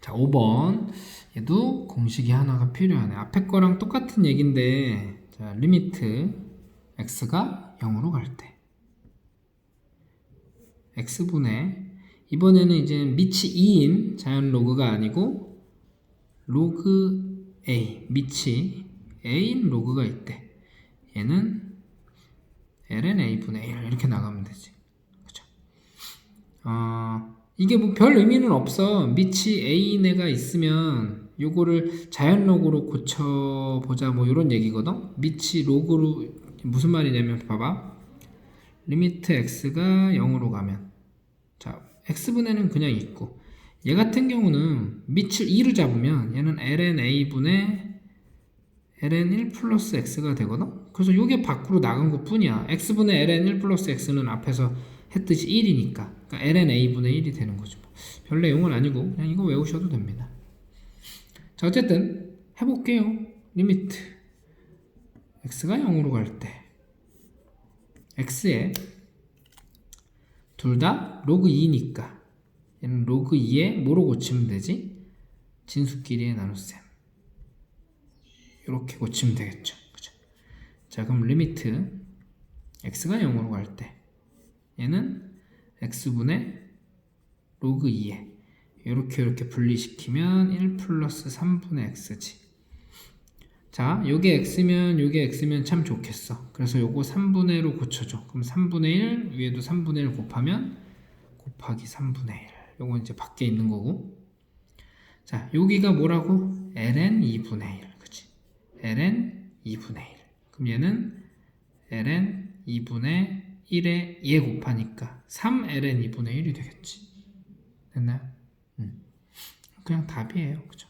자, 5번. 얘도 공식이 하나가 필요하네. 앞에 거랑 똑같은 얘긴데, 자, 리미트 x가 0으로 갈 때. x분의, 이번에는 이제 밑이 2인 자연 로그가 아니고, 로그 a, 밑이 a인 로그가 있대. 얘는 ln a분의 1 이렇게 나가면 되지. 그죠? 어, 이게 뭐 별 의미는 없어. 밑이 a인 애가 있으면 요거를 자연 로그로 고쳐 보자 뭐 이런 얘기거든. 밑이 로그로 무슨 말이냐면 봐봐. 리미트 x가 0으로 가면 자 x분의는 그냥 있고 얘 같은 경우는 밑을 2로 잡으면 얘는 ln a분의 ln 1 플러스 x가 되거든. 그래서 이게 밖으로 나간 것 뿐이야. x분의 ln 1 플러스 x는 앞에서 했듯이 1이니까 그러니까 ln a분의 1이 되는 거죠. 별 내용은 아니고 그냥 이거 외우셔도 됩니다. 자 어쨌든 해볼게요. 리미트 x가 0으로 갈 때 x에 둘 다 로그 2니까 얘는 로그 2에 뭐로 고치면 되지? 진수끼리의 나눗셈 이렇게 고치면 되겠죠. 그죠? 자 그럼 리미트 x가 0으로 갈 때 얘는 x분의 로그 2에 이렇게 이렇게 분리시키면 1 플러스 3분의 x지. 자, 요게 x면 요게 x면 참 좋겠어. 그래서 요거 3분의 1로 고쳐줘. 그럼 3분의 1 위에도 3분의 1 곱하면 곱하기 3분의 1. 요거 이제 밖에 있는 거고. 자, 여기가 뭐라고? ln 2분의 1. 그치? ln 2분의 1. 그럼 얘는 ln 2분의 1에 얘 곱하니까 3ln 2분의 1이 되겠지. 됐나요? 음. 그냥 답이에요. 그죠?